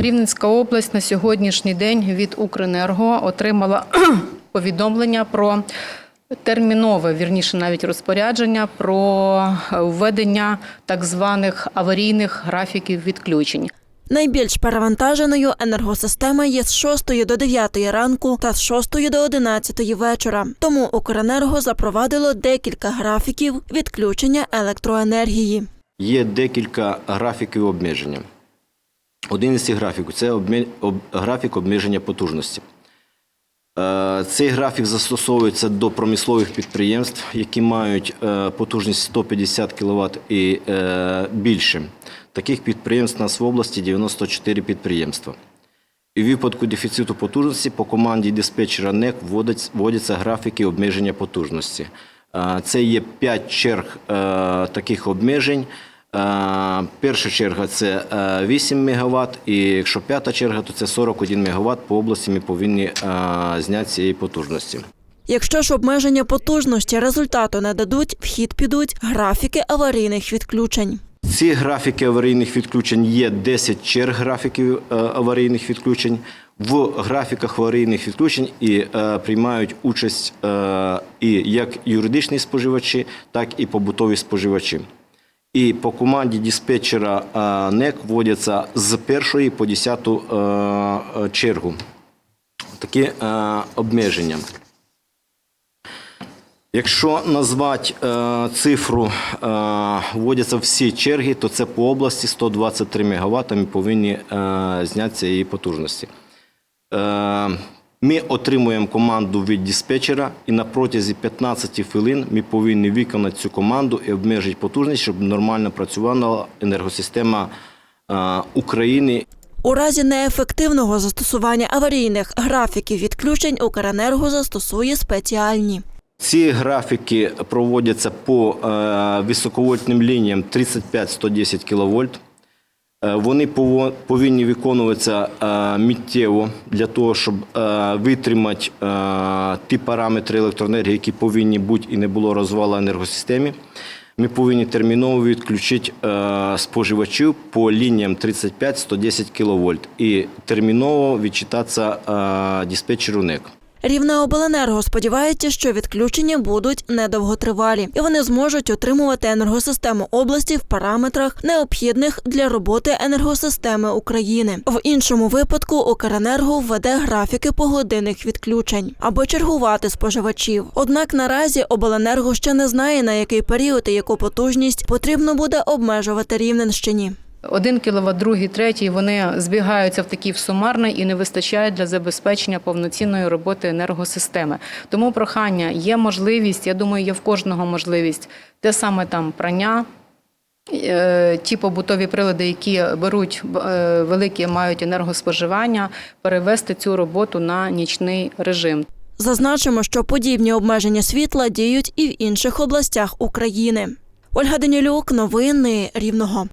Рівненська область на сьогоднішній день від Укренерго отримала повідомлення про термінове, вірніше навіть розпорядження про введення так званих аварійних графіків відключень. Найбільш перевантаженою енергосистема є з 6 до 9 ранку та з 6 до 11 вечора. Тому Укренерго запровадило декілька графіків відключення електроенергії. Є декілька графіків обмеження. Один із цих графіків це графік обмеження потужності. Е, Цей графік застосовується до промислових підприємств, які мають е, потужність 150 кВт і е, більше. Таких підприємств у нас в області 94 підприємства. І в випадку дефіциту потужності по команді диспетчера НЕК вводяться графіки обмеження потужності. Це є 5 черг таких обмежень. Е, Перша черга це е, 8 МВт, і якщо п'ята черга, то це 41 МВт. По області ми повинні е, зняти цієї потужності. Якщо ж обмеження потужності результату не дадуть, в хід підуть графіки аварійних відключень. Ці графіки аварійних відключень є 10 черг графіків е, аварійних відключень. В графіках аварійних відключень і е, приймають участь е, і як юридичні споживачі, так і побутові споживачі. І по команді диспетчера е, НЕК вводяться з першої по десяту е, е, чергу. Такі обмеження. Якщо назвати цифру, вводяться всі черги, то це по області 123 МВт повинні е, зняти цієї потужності. Ми отримуємо команду від диспетчера, і на протязі 15 хвилин ми повинні виконати цю команду і обмежити потужність, щоб нормально працювала енергосистема е, України У разі неефективного застосування аварійних графіків відключень Укренерго застосує спеціальні. Ці графіки проводяться по е, високовольтним лініям 35-110 кВт. Е, Вони повинні виконуватися е, миттєво для того, щоб е, витримати ті параметри електроенергії, які повинні бути і не було розвалу енергосистемі. Ми повинні терміново відключити споживачів по лініям 35-110 кВт і терміново відчитатися диспетчеру НЕК. Рівнеобленерго сподівається, що відключення будуть недовготривалі, і вони зможуть отримувати енергосистему області в параметрах, необхідних для роботи енергосистеми України. В іншому випадку Укренерго введе графіки погодинних відключень або чергувати споживачів. Однак наразі обленерго ще не знає на який період і яку потужність потрібно буде обмежувати Рівненщині. Один кіловат, другий, третій вони збігаються в такий сумарний і не вистачає для забезпечення повноцінної роботи енергосистеми. Тому прохання є можливість, я думаю, є в кожного можливість те саме там прання. е, Ті побутові прилади, які беруть е, великі, мають енергоспоживання, перевести цю роботу на нічний режим. Зазначимо, що подібні обмеження світла діють і в інших областях України. Ольга Данілюк, новини Рівного.